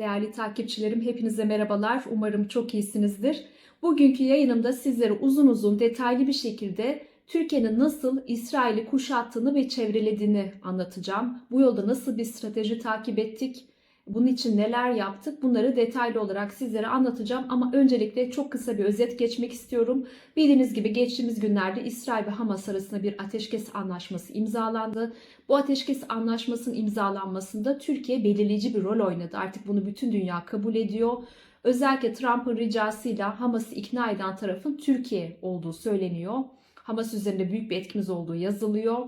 Değerli takipçilerim hepinize merhabalar. Umarım çok iyisinizdir. Bugünkü yayınımda sizlere uzun uzun detaylı bir şekilde Türkiye'nin nasıl İsrail'i kuşattığını ve çevrelediğini anlatacağım. Bu yolda nasıl bir strateji takip ettik? Bunun için neler yaptık? Bunları detaylı olarak sizlere anlatacağım ama öncelikle çok kısa bir özet geçmek istiyorum. Bildiğiniz gibi geçtiğimiz günlerde İsrail ve Hamas arasında bir ateşkes anlaşması imzalandı. Bu ateşkes anlaşmasının imzalanmasında Türkiye belirleyici bir rol oynadı. Artık bunu bütün dünya kabul ediyor. Özellikle Trump'ın ricasıyla Hamas'ı ikna eden tarafın Türkiye olduğu söyleniyor. Hamas üzerinde büyük bir etkimiz olduğu yazılıyor.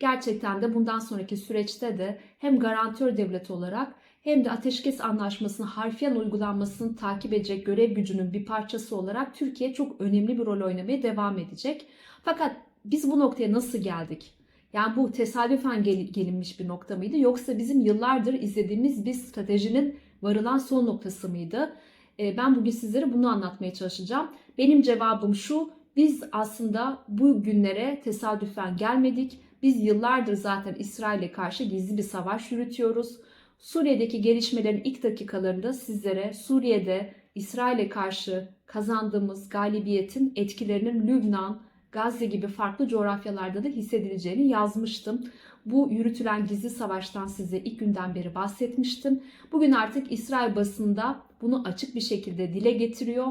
Gerçekten de bundan sonraki süreçte de hem garantör devlet olarak hem de ateşkes anlaşmasının harfiyen uygulanmasını takip edecek görev gücünün bir parçası olarak Türkiye çok önemli bir rol oynamaya devam edecek. Fakat biz bu noktaya nasıl geldik? Yani bu tesadüfen gel- gelinmiş bir nokta mıydı yoksa bizim yıllardır izlediğimiz bir stratejinin varılan son noktası mıydı? Ee, Ben bugün sizlere bunu anlatmaya çalışacağım. Benim cevabım şu, biz aslında bu günlere tesadüfen gelmedik. Biz yıllardır zaten İsrail'e karşı gizli bir savaş yürütüyoruz. Suriye'deki gelişmelerin ilk dakikalarında sizlere Suriye'de İsrail'e karşı kazandığımız galibiyetin etkilerinin Lübnan, Gazze gibi farklı coğrafyalarda da hissedileceğini yazmıştım. Bu yürütülen gizli savaştan size ilk günden beri bahsetmiştim. Bugün artık İsrail basında bunu açık bir şekilde dile getiriyor.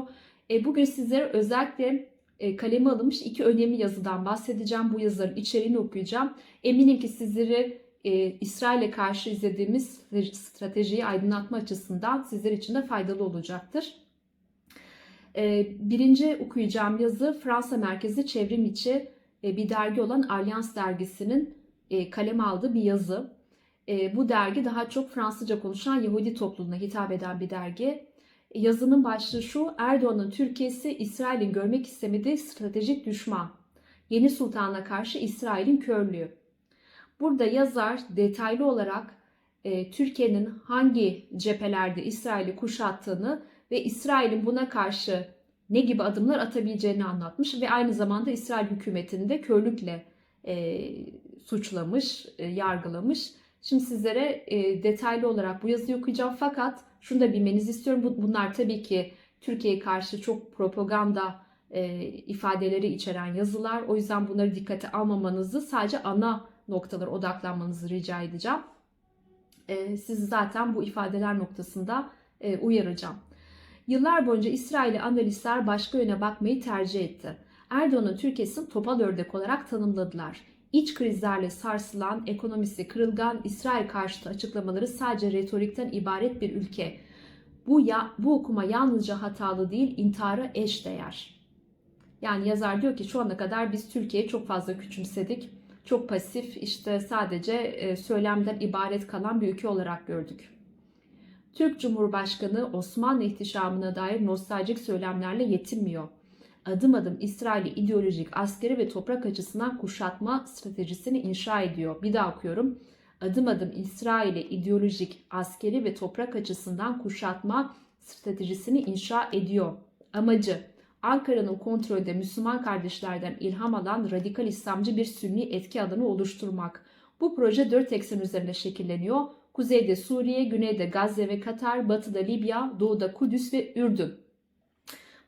E, bugün sizlere özellikle kaleme alınmış iki önemli yazıdan bahsedeceğim. Bu yazıların içeriğini okuyacağım. Eminim ki sizleri e, İsrail'e karşı izlediğimiz stratejiyi aydınlatma açısından sizler için de faydalı olacaktır. E, birinci okuyacağım yazı Fransa merkezli çevrim içi e, bir dergi olan Alyans dergisinin e, kaleme aldığı bir yazı. E, bu dergi daha çok Fransızca konuşan Yahudi topluluğuna hitap eden bir dergi. Yazının başlığı şu, Erdoğan'ın Türkiye'si İsrail'in görmek istemediği stratejik düşman. Yeni sultana karşı İsrail'in körlüğü. Burada yazar detaylı olarak e, Türkiye'nin hangi cephelerde İsrail'i kuşattığını ve İsrail'in buna karşı ne gibi adımlar atabileceğini anlatmış ve aynı zamanda İsrail hükümetini de körlükle e, suçlamış, e, yargılamış. Şimdi sizlere e, detaylı olarak bu yazıyı okuyacağım fakat şunu da bilmenizi istiyorum. Bu, bunlar tabii ki Türkiye'ye karşı çok propaganda e, ifadeleri içeren yazılar. O yüzden bunları dikkate almamanızı sadece ana noktalara odaklanmanızı rica edeceğim. E, sizi zaten bu ifadeler noktasında e, uyaracağım. Yıllar boyunca İsrail'i analistler başka yöne bakmayı tercih etti. Erdoğan'ın Türkiye'sini topal ördek olarak tanımladılar. İç krizlerle sarsılan, ekonomisi kırılgan İsrail karşıtı açıklamaları sadece retorikten ibaret bir ülke. Bu, ya, bu okuma yalnızca hatalı değil, intihara eş değer. Yani yazar diyor ki şu ana kadar biz Türkiye'yi çok fazla küçümsedik. Çok pasif, işte sadece e, söylemden ibaret kalan bir ülke olarak gördük. Türk Cumhurbaşkanı Osmanlı ihtişamına dair nostaljik söylemlerle yetinmiyor adım adım İsrail'i ideolojik, askeri ve toprak açısından kuşatma stratejisini inşa ediyor. Bir daha okuyorum. Adım adım İsrail'i ideolojik, askeri ve toprak açısından kuşatma stratejisini inşa ediyor. Amacı Ankara'nın kontrolde Müslüman kardeşlerden ilham alan radikal İslamcı bir sünni etki alanı oluşturmak. Bu proje dört eksen üzerinde şekilleniyor. Kuzeyde Suriye, güneyde Gazze ve Katar, batıda Libya, doğuda Kudüs ve Ürdün.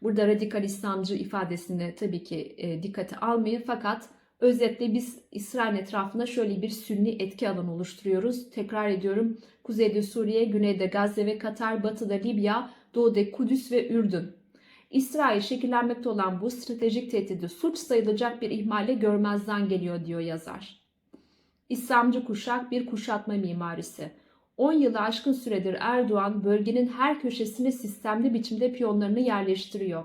Burada radikal İslamcı ifadesini tabii ki e, dikkate almayın fakat özetle biz İsrail etrafında şöyle bir sünni etki alanı oluşturuyoruz. Tekrar ediyorum kuzeyde Suriye, güneyde Gazze ve Katar, batıda Libya, doğuda Kudüs ve Ürdün. İsrail şekillenmekte olan bu stratejik tehdidi suç sayılacak bir ihmalle görmezden geliyor diyor yazar. İslamcı kuşak bir kuşatma mimarisi. 10 yılı aşkın süredir Erdoğan bölgenin her köşesine sistemli biçimde piyonlarını yerleştiriyor.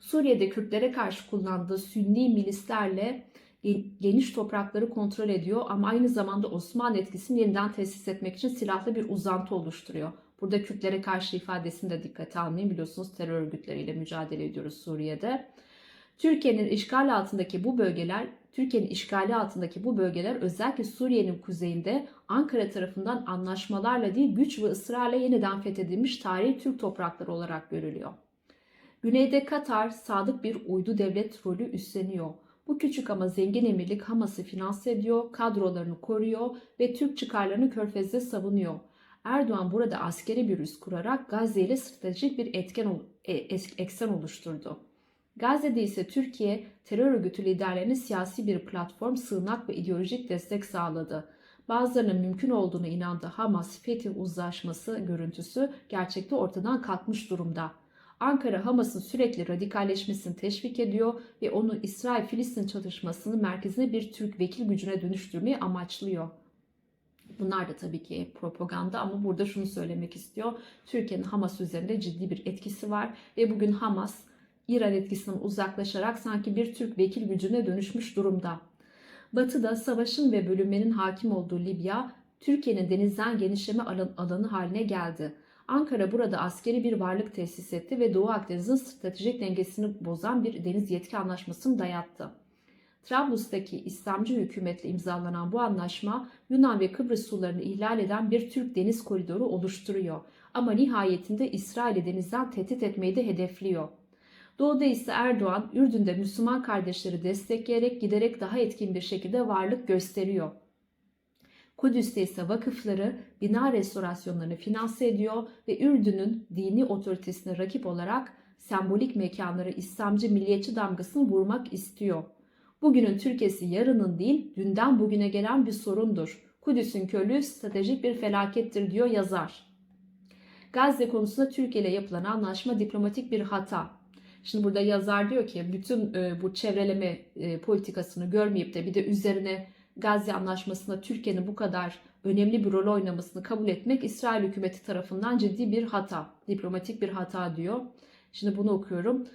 Suriye'de Kürtlere karşı kullandığı Sünni milislerle geniş toprakları kontrol ediyor ama aynı zamanda Osmanlı etkisini yeniden tesis etmek için silahlı bir uzantı oluşturuyor. Burada Kürtlere karşı ifadesini de dikkate almayın. Biliyorsunuz terör örgütleriyle mücadele ediyoruz Suriye'de. Türkiye'nin işgal altındaki bu bölgeler Türkiye'nin işgali altındaki bu bölgeler özellikle Suriye'nin kuzeyinde Ankara tarafından anlaşmalarla değil güç ve ısrarla yeniden fethedilmiş tarihi Türk toprakları olarak görülüyor. Güneyde Katar sadık bir uydu devlet rolü üstleniyor. Bu küçük ama zengin emirlik Hamas'ı finanse ediyor, kadrolarını koruyor ve Türk çıkarlarını körfezde savunuyor. Erdoğan burada askeri bir üs kurarak Gazze ile stratejik bir etken e- eksen oluşturdu. Gazze'de ise Türkiye terör örgütü liderlerine siyasi bir platform, sığınak ve ideolojik destek sağladı. Bazılarının mümkün olduğuna inandığı Hamas-Fetih uzlaşması görüntüsü gerçekte ortadan kalkmış durumda. Ankara Hamas'ın sürekli radikalleşmesini teşvik ediyor ve onu İsrail-Filistin çatışmasının merkezine bir Türk vekil gücüne dönüştürmeyi amaçlıyor. Bunlar da tabii ki propaganda ama burada şunu söylemek istiyor. Türkiye'nin Hamas üzerinde ciddi bir etkisi var ve bugün Hamas İran etkisinden uzaklaşarak sanki bir Türk vekil gücüne dönüşmüş durumda. Batı'da savaşın ve bölünmenin hakim olduğu Libya, Türkiye'nin denizden genişleme alan- alanı haline geldi. Ankara burada askeri bir varlık tesis etti ve Doğu Akdeniz'in stratejik dengesini bozan bir deniz yetki anlaşmasını dayattı. Trablus'taki İslamcı hükümetle imzalanan bu anlaşma Yunan ve Kıbrıs sularını ihlal eden bir Türk deniz koridoru oluşturuyor. Ama nihayetinde İsrail'i denizden tehdit etmeyi de hedefliyor. Doğuda ise Erdoğan, Ürdün'de Müslüman kardeşleri destekleyerek giderek daha etkin bir şekilde varlık gösteriyor. Kudüs'te ise vakıfları bina restorasyonlarını finanse ediyor ve Ürdün'ün dini otoritesine rakip olarak sembolik mekanları İslamcı milliyetçi damgasını vurmak istiyor. Bugünün Türkiye'si yarının değil, dünden bugüne gelen bir sorundur. Kudüs'ün körlüğü stratejik bir felakettir diyor yazar. Gazze konusunda Türkiye ile yapılan anlaşma diplomatik bir hata. Şimdi burada yazar diyor ki bütün e, bu çevreleme e, politikasını görmeyip de bir de üzerine Gazze Anlaşması'nda Türkiye'nin bu kadar önemli bir rol oynamasını kabul etmek İsrail hükümeti tarafından ciddi bir hata, diplomatik bir hata diyor. Şimdi bunu okuyorum.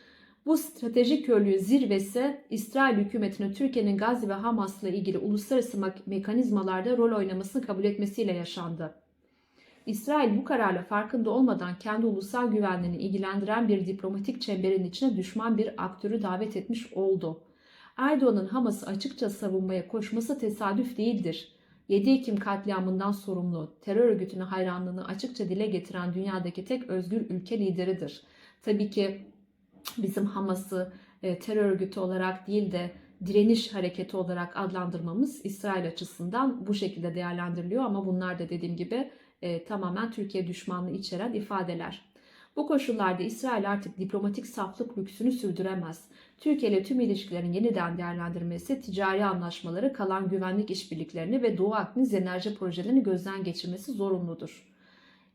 Bu stratejik körlüğün zirvesi İsrail hükümetinin Türkiye'nin Gazze ve Hamas'la ilgili uluslararası mek- mekanizmalarda rol oynamasını kabul etmesiyle yaşandı. İsrail bu kararla farkında olmadan kendi ulusal güvenliğini ilgilendiren bir diplomatik çemberin içine düşman bir aktörü davet etmiş oldu. Erdoğan'ın Hamas'ı açıkça savunmaya koşması tesadüf değildir. 7 Ekim katliamından sorumlu, terör örgütüne hayranlığını açıkça dile getiren dünyadaki tek özgür ülke lideridir. Tabii ki bizim Hamas'ı e, terör örgütü olarak değil de direniş hareketi olarak adlandırmamız İsrail açısından bu şekilde değerlendiriliyor ama bunlar da dediğim gibi e, tamamen Türkiye düşmanlığı içeren ifadeler. Bu koşullarda İsrail artık diplomatik saflık lüksünü sürdüremez. Türkiye ile tüm ilişkilerin yeniden değerlendirmesi, ticari anlaşmaları, kalan güvenlik işbirliklerini ve Doğu Akdeniz enerji projelerini gözden geçirmesi zorunludur.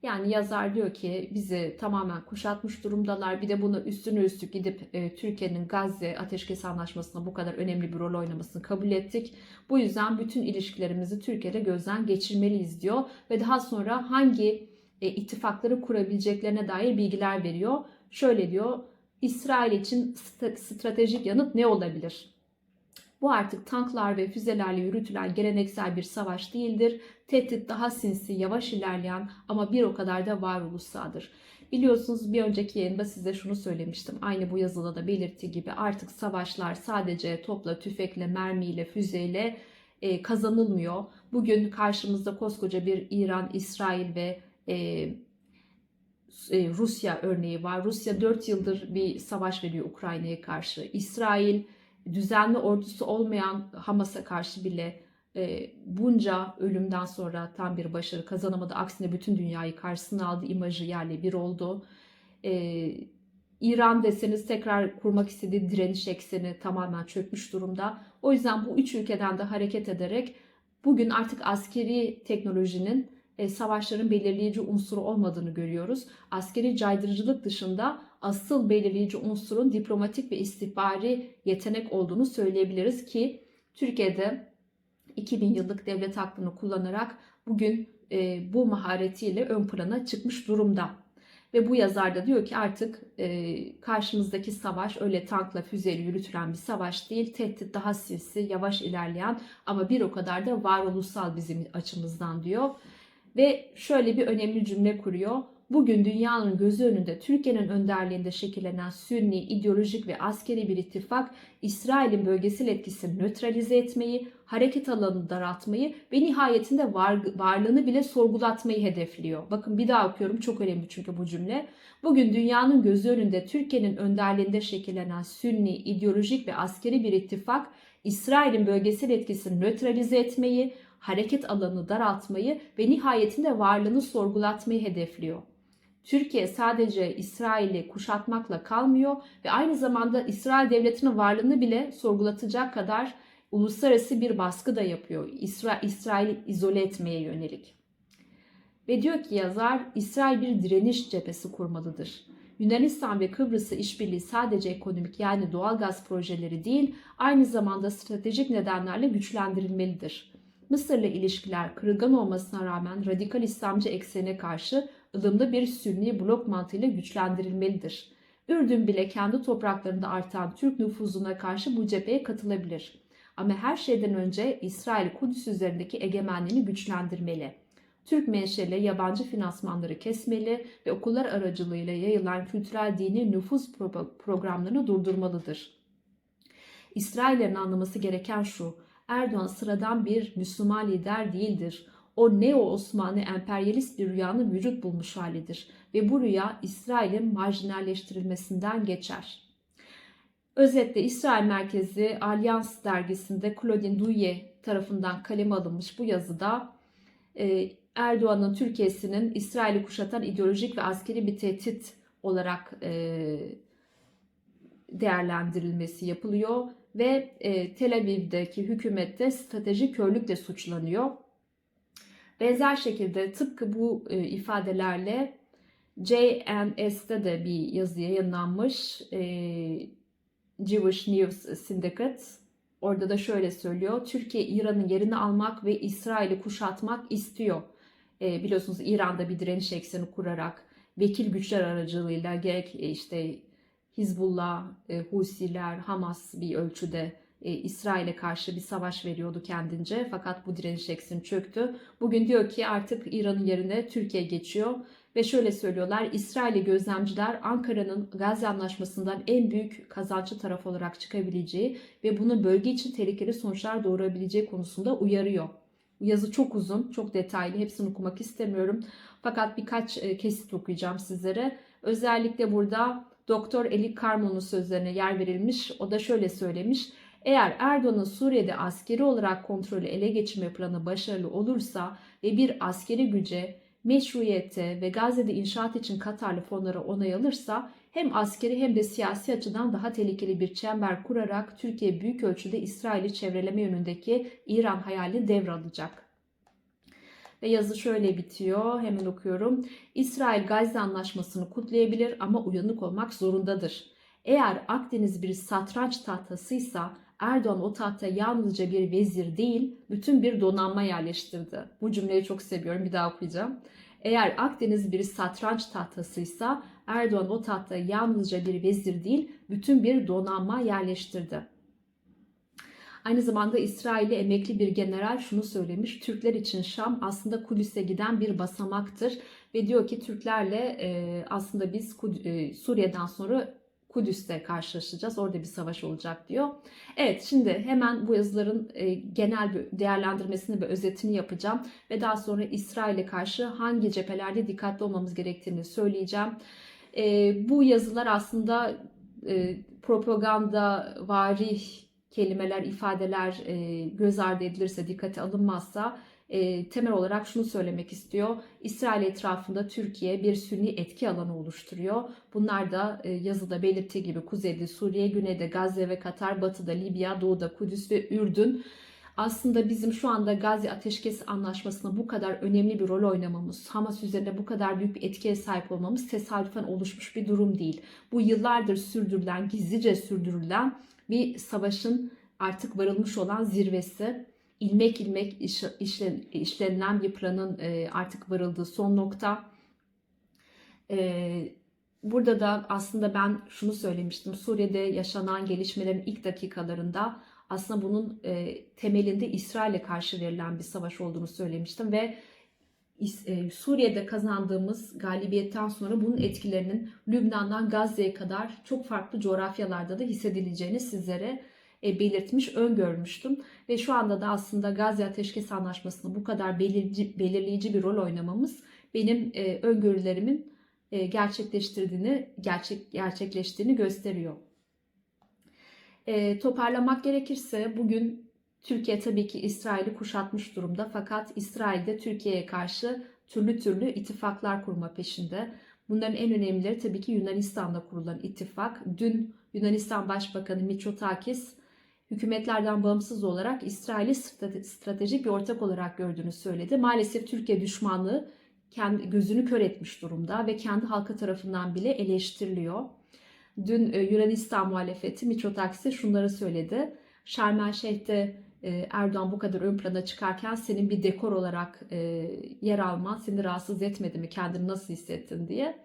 Yani yazar diyor ki bizi tamamen kuşatmış durumdalar. Bir de bunu üstüne üstlük gidip e, Türkiye'nin Gazze Ateşkes Anlaşması'nda bu kadar önemli bir rol oynamasını kabul ettik. Bu yüzden bütün ilişkilerimizi Türkiye'de gözden geçirmeliyiz diyor. Ve daha sonra hangi e, ittifakları kurabileceklerine dair bilgiler veriyor. Şöyle diyor, İsrail için st- stratejik yanıt ne olabilir? Bu artık tanklar ve füzelerle yürütülen geleneksel bir savaş değildir. Tehdit daha sinsi, yavaş ilerleyen ama bir o kadar da varoluşsaldır. Biliyorsunuz bir önceki yayında size şunu söylemiştim. Aynı bu yazıda da belirttiği gibi artık savaşlar sadece topla, tüfekle, mermiyle, füzeyle e, kazanılmıyor. Bugün karşımızda koskoca bir İran, İsrail ve e, e, Rusya örneği var. Rusya 4 yıldır bir savaş veriyor Ukrayna'ya karşı. İsrail düzenli ordusu olmayan Hamas'a karşı bile e, bunca ölümden sonra tam bir başarı kazanamadı. Aksine bütün dünyayı karşısına aldı. imajı yerle bir oldu. E, İran deseniz tekrar kurmak istediği direniş ekseni tamamen çökmüş durumda. O yüzden bu üç ülkeden de hareket ederek bugün artık askeri teknolojinin e, savaşların belirleyici unsuru olmadığını görüyoruz. Askeri caydırıcılık dışında asıl belirleyici unsurun diplomatik ve istihbari yetenek olduğunu söyleyebiliriz ki Türkiye'de 2000 yıllık devlet aklını kullanarak bugün e, bu maharetiyle ön plana çıkmış durumda. Ve bu yazar da diyor ki artık e, karşımızdaki savaş öyle tankla füzeyle yürütülen bir savaş değil. Tehdit daha sinsi, yavaş ilerleyen ama bir o kadar da varoluşsal bizim açımızdan diyor. Ve şöyle bir önemli cümle kuruyor. Bugün dünyanın gözü önünde Türkiye'nin önderliğinde şekillenen Sünni, ideolojik ve askeri bir ittifak İsrail'in bölgesel etkisini nötralize etmeyi, hareket alanını daraltmayı ve nihayetinde var, varlığını bile sorgulatmayı hedefliyor. Bakın bir daha okuyorum çok önemli çünkü bu cümle. Bugün dünyanın gözü önünde Türkiye'nin önderliğinde şekillenen Sünni, ideolojik ve askeri bir ittifak İsrail'in bölgesel etkisini nötralize etmeyi, hareket alanını daraltmayı ve nihayetinde varlığını sorgulatmayı hedefliyor. Türkiye sadece İsrail'i kuşatmakla kalmıyor ve aynı zamanda İsrail devletinin varlığını bile sorgulatacak kadar uluslararası bir baskı da yapıyor. İsra İsrail'i izole etmeye yönelik. Ve diyor ki yazar, İsrail bir direniş cephesi kurmalıdır. Yunanistan ve Kıbrıs'ı işbirliği sadece ekonomik yani doğal gaz projeleri değil, aynı zamanda stratejik nedenlerle güçlendirilmelidir. Mısır'la ilişkiler kırılgan olmasına rağmen radikal İslamcı eksene karşı ılımlı bir sünni blok mantığıyla güçlendirilmelidir. Ürdün bile kendi topraklarında artan Türk nüfuzuna karşı bu cepheye katılabilir. Ama her şeyden önce İsrail Kudüs üzerindeki egemenliğini güçlendirmeli. Türk menşeli yabancı finansmanları kesmeli ve okullar aracılığıyla yayılan kültürel dini nüfuz pro- programlarını durdurmalıdır. İsraillerin anlaması gereken şu, Erdoğan sıradan bir Müslüman lider değildir. O neo-Osmanlı emperyalist bir rüyanın vücut bulmuş halidir ve bu rüya İsrail'in marjinalleştirilmesinden geçer. Özetle İsrail merkezi Alyans dergisinde Claudine Douye tarafından kaleme alınmış bu yazıda e, Erdoğan'ın Türkiye'sinin İsrail'i kuşatan ideolojik ve askeri bir tehdit olarak e, değerlendirilmesi yapılıyor ve e, Tel Aviv'deki hükümette stratejik körlükle suçlanıyor. Benzer şekilde tıpkı bu e, ifadelerle JNS'de de bir yazı yayınlanmış. E, Jewish News Syndicate. Orada da şöyle söylüyor. Türkiye İran'ın yerini almak ve İsrail'i kuşatmak istiyor. E, biliyorsunuz İran'da bir direniş ekseni kurarak vekil güçler aracılığıyla gerek e, işte Hizbullah, e, Husiler, Hamas bir ölçüde e, İsrail'e karşı bir savaş veriyordu kendince. Fakat bu direniş ekseni çöktü. Bugün diyor ki artık İran'ın yerine Türkiye geçiyor. Ve şöyle söylüyorlar, İsrail'i gözlemciler Ankara'nın Gazze Anlaşması'ndan en büyük kazançlı taraf olarak çıkabileceği ve bunun bölge için tehlikeli sonuçlar doğurabileceği konusunda uyarıyor. Yazı çok uzun, çok detaylı, hepsini okumak istemiyorum. Fakat birkaç e, kesit okuyacağım sizlere. Özellikle burada Doktor Eli Karmon'un sözlerine yer verilmiş. O da şöyle söylemiş. Eğer Erdoğan'ın Suriye'de askeri olarak kontrolü ele geçirme planı başarılı olursa ve bir askeri güce meşruiyette ve Gazze'de inşaat için Katarlı fonlara onay alırsa hem askeri hem de siyasi açıdan daha tehlikeli bir çember kurarak Türkiye büyük ölçüde İsrail'i çevreleme yönündeki İran hayali devralacak. Ve yazı şöyle bitiyor. Hemen okuyorum. İsrail Gazze anlaşmasını kutlayabilir ama uyanık olmak zorundadır. Eğer Akdeniz bir satranç tahtasıysa Erdoğan o tahtaya yalnızca bir vezir değil, bütün bir donanma yerleştirdi. Bu cümleyi çok seviyorum. Bir daha okuyacağım. Eğer Akdeniz bir satranç tahtasıysa Erdoğan o tahtaya yalnızca bir vezir değil, bütün bir donanma yerleştirdi. Aynı zamanda İsrail'li emekli bir general şunu söylemiş. Türkler için Şam aslında Kudüs'e giden bir basamaktır. Ve diyor ki Türklerle e, aslında biz e, Suriye'den sonra Kudüs'te karşılaşacağız. Orada bir savaş olacak diyor. Evet şimdi hemen bu yazıların e, genel bir değerlendirmesini ve özetini yapacağım. Ve daha sonra İsrail'e karşı hangi cephelerde dikkatli olmamız gerektiğini söyleyeceğim. E, bu yazılar aslında e, propaganda, varih kelimeler, ifadeler göz ardı edilirse, dikkate alınmazsa e, temel olarak şunu söylemek istiyor. İsrail etrafında Türkiye bir sünni etki alanı oluşturuyor. Bunlar da e, yazıda belirttiği gibi kuzeyde Suriye, güneyde Gazze ve Katar, batıda Libya, doğuda Kudüs ve Ürdün. Aslında bizim şu anda Gazze Ateşkes Anlaşması'na bu kadar önemli bir rol oynamamız, Hamas üzerinde bu kadar büyük bir etkiye sahip olmamız tesadüfen oluşmuş bir durum değil. Bu yıllardır sürdürülen, gizlice sürdürülen bir savaşın artık varılmış olan zirvesi. İlmek ilmek iş, işlen, işlenilen bir planın e, artık varıldığı son nokta. E, burada da aslında ben şunu söylemiştim. Suriye'de yaşanan gelişmelerin ilk dakikalarında aslında bunun e, temelinde İsrail'e karşı verilen bir savaş olduğunu söylemiştim ve e, Suriye'de kazandığımız galibiyetten sonra bunun etkilerinin Lübnan'dan Gazze'ye kadar çok farklı coğrafyalarda da hissedileceğini sizlere belirtmiş, öngörmüştüm. Ve şu anda da aslında Gazze Ateşkes Anlaşması'nda bu kadar belirleyici, belirleyici bir rol oynamamız benim e, öngörülerimin gerçekleştirdiğini, gerçek, gerçekleştiğini gösteriyor. toparlamak gerekirse bugün Türkiye tabii ki İsrail'i kuşatmış durumda fakat İsrail de Türkiye'ye karşı türlü türlü ittifaklar kurma peşinde. Bunların en önemlileri tabii ki Yunanistan'da kurulan ittifak. Dün Yunanistan Başbakanı Mitsotakis hükümetlerden bağımsız olarak İsrail'i strate- stratejik bir ortak olarak gördüğünü söyledi. Maalesef Türkiye düşmanlığı kendi gözünü kör etmiş durumda ve kendi halkı tarafından bile eleştiriliyor. Dün e, Yunanistan muhalefeti Mitsotakis'e şunları söyledi. Şarm El Şeyh'te e, Erdoğan bu kadar ön plana çıkarken senin bir dekor olarak e, yer alman seni rahatsız etmedi mi? Kendini nasıl hissettin diye.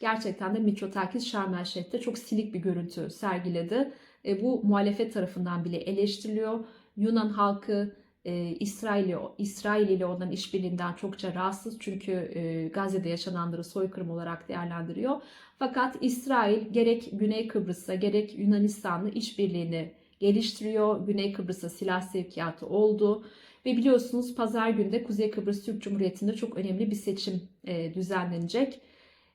Gerçekten de Mitsotakis Şarm El Şeyh'te çok silik bir görüntü sergiledi. E, bu muhalefet tarafından bile eleştiriliyor. Yunan halkı e, İsrail, İsrail ile olan işbirliğinden çokça rahatsız çünkü e, Gazze'de yaşananları soykırım olarak değerlendiriyor. Fakat İsrail gerek Güney Kıbrıs'a gerek Yunanistan'la işbirliğini geliştiriyor. Güney Kıbrıs'a silah sevkiyatı oldu. Ve biliyorsunuz pazar günde Kuzey Kıbrıs Türk Cumhuriyeti'nde çok önemli bir seçim e, düzenlenecek.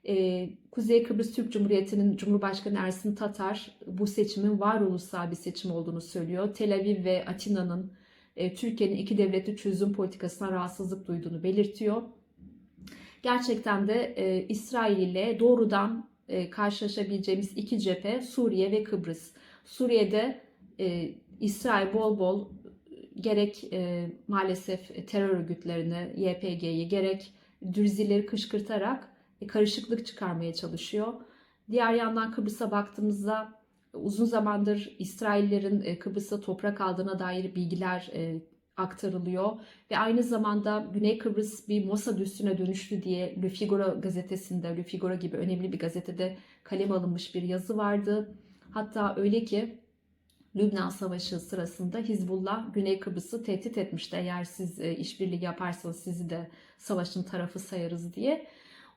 E, Kuzey Kıbrıs Türk Cumhuriyeti'nin Cumhurbaşkanı Ersin Tatar bu seçimin varoluşsal bir seçim olduğunu söylüyor. Tel Aviv ve Atina'nın e, Türkiye'nin iki devletli çözüm politikasına rahatsızlık duyduğunu belirtiyor. Gerçekten de e, İsrail ile doğrudan e, karşılaşabileceğimiz iki cephe Suriye ve Kıbrıs. Suriye'de e, İsrail bol bol gerek e, maalesef terör örgütlerini, YPG'yi gerek Dürzileri kışkırtarak e, karışıklık çıkarmaya çalışıyor. Diğer yandan Kıbrıs'a baktığımızda uzun zamandır İsraillerin e, Kıbrıs'a toprak aldığına dair bilgiler e, aktarılıyor ve aynı zamanda Güney Kıbrıs bir Mossad üssüne dönüştü diye Le Figaro gazetesinde, Le Figaro gibi önemli bir gazetede kalem alınmış bir yazı vardı. Hatta öyle ki Lübnan Savaşı sırasında Hizbullah Güney Kıbrıs'ı tehdit etmişti. Eğer siz işbirliği yaparsanız sizi de savaşın tarafı sayarız diye.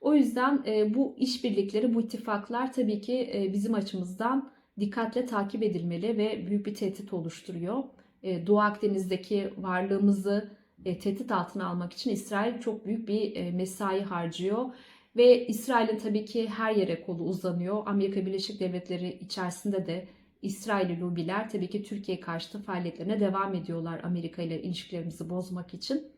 O yüzden e, bu işbirlikleri, bu ittifaklar tabii ki e, bizim açımızdan dikkatle takip edilmeli ve büyük bir tehdit oluşturuyor. E, Doğu Akdeniz'deki varlığımızı tehdit altına almak için İsrail çok büyük bir mesai harcıyor. Ve İsrail'in tabii ki her yere kolu uzanıyor. Amerika Birleşik Devletleri içerisinde de İsrailli lobiler tabii ki Türkiye karşıtı faaliyetlerine devam ediyorlar Amerika ile ilişkilerimizi bozmak için.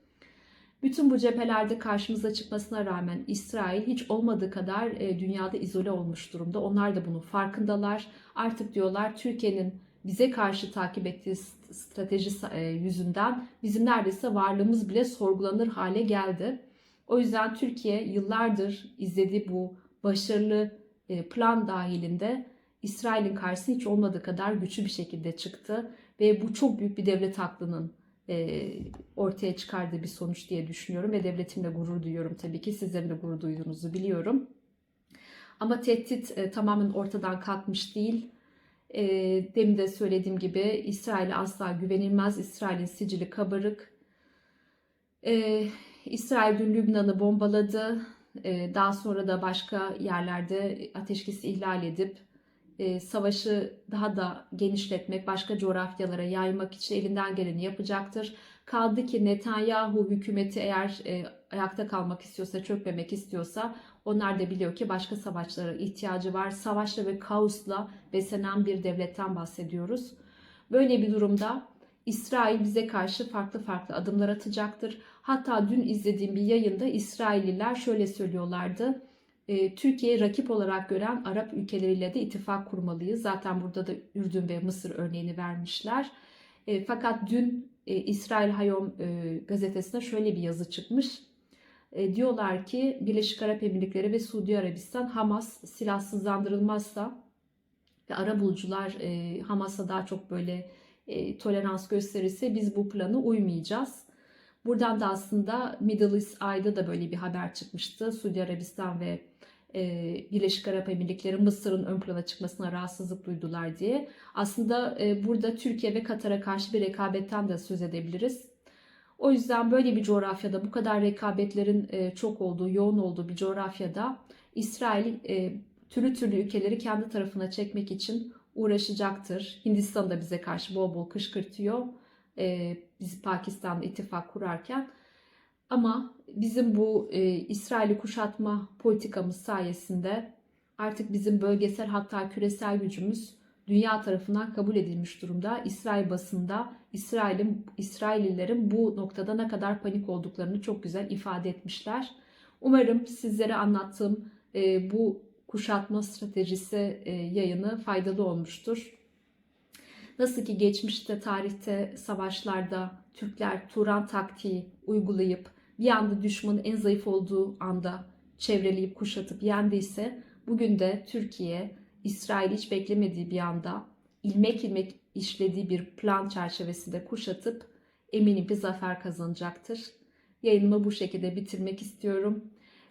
Bütün bu cephelerde karşımıza çıkmasına rağmen İsrail hiç olmadığı kadar e, dünyada izole olmuş durumda. Onlar da bunun farkındalar. Artık diyorlar Türkiye'nin bize karşı takip ettiği strateji e, yüzünden bizim neredeyse varlığımız bile sorgulanır hale geldi. O yüzden Türkiye yıllardır izlediği bu başarılı e, plan dahilinde İsrail'in karşısına hiç olmadığı kadar güçlü bir şekilde çıktı ve bu çok büyük bir devlet aklının ortaya çıkardığı bir sonuç diye düşünüyorum ve devletimle gurur duyuyorum tabii ki sizlerin de gurur duyduğunuzu biliyorum. Ama tehdit tamamen ortadan kalkmış değil. E, demin de söylediğim gibi İsrail'e asla güvenilmez. İsrail'in sicili kabarık. İsrail dün Lübnan'ı bombaladı. Daha sonra da başka yerlerde ateşkesi ihlal edip e, savaşı daha da genişletmek, başka coğrafyalara yaymak için elinden geleni yapacaktır. Kaldı ki Netanyahu hükümeti eğer e, ayakta kalmak istiyorsa, çökmemek istiyorsa onlar da biliyor ki başka savaşlara ihtiyacı var. Savaşla ve kaosla beslenen bir devletten bahsediyoruz. Böyle bir durumda İsrail bize karşı farklı farklı adımlar atacaktır. Hatta dün izlediğim bir yayında İsrailliler şöyle söylüyorlardı. E, Türkiye'yi rakip olarak gören Arap ülkeleriyle de ittifak kurmalıyız. Zaten burada da Ürdün ve Mısır örneğini vermişler. E, fakat dün e, İsrail Hayom gazetesine şöyle bir yazı çıkmış. Diyorlar ki Birleşik Arap Emirlikleri ve Suudi Arabistan Hamas silahsızlandırılmazsa ve arabulucular Hamas'a daha çok böyle tolerans gösterirse biz bu plana uymayacağız. Buradan da aslında Middle East Eye'da da böyle bir haber çıkmıştı. Suudi Arabistan ve e, Birleşik Arap Emirlikleri Mısır'ın ön plana çıkmasına rahatsızlık duydular diye. Aslında burada Türkiye ve Katar'a karşı bir rekabetten de söz edebiliriz. O yüzden böyle bir coğrafyada bu kadar rekabetlerin çok olduğu, yoğun olduğu bir coğrafyada İsrail türlü türlü ülkeleri kendi tarafına çekmek için uğraşacaktır. Hindistan da bize karşı bol bol kışkırtıyor. Biz Pakistan'la ittifak kurarken. Ama bizim bu e, İsrail'i kuşatma politikamız sayesinde artık bizim bölgesel hatta küresel gücümüz dünya tarafından kabul edilmiş durumda. İsrail basında İsrail'in İsraillilerin bu noktada ne kadar panik olduklarını çok güzel ifade etmişler. Umarım sizlere anlattığım e, bu kuşatma stratejisi e, yayını faydalı olmuştur. Nasıl ki geçmişte tarihte savaşlarda Türkler Turan taktiği uygulayıp bir anda düşmanın en zayıf olduğu anda çevreleyip kuşatıp yendiyse bugün de Türkiye İsrail hiç beklemediği bir anda ilmek ilmek işlediği bir plan çerçevesinde kuşatıp eminim ki zafer kazanacaktır. Yayınımı bu şekilde bitirmek istiyorum.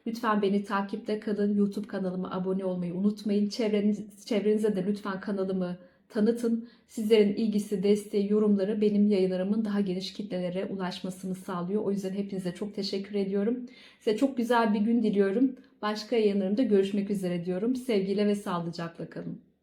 Lütfen beni takipte kalın. YouTube kanalıma abone olmayı unutmayın. Çevreniz, çevrenize de lütfen kanalımı tanıtın. Sizlerin ilgisi, desteği, yorumları benim yayınlarımın daha geniş kitlelere ulaşmasını sağlıyor. O yüzden hepinize çok teşekkür ediyorum. Size çok güzel bir gün diliyorum. Başka yayınlarımda görüşmek üzere diyorum. Sevgiyle ve sağlıcakla kalın.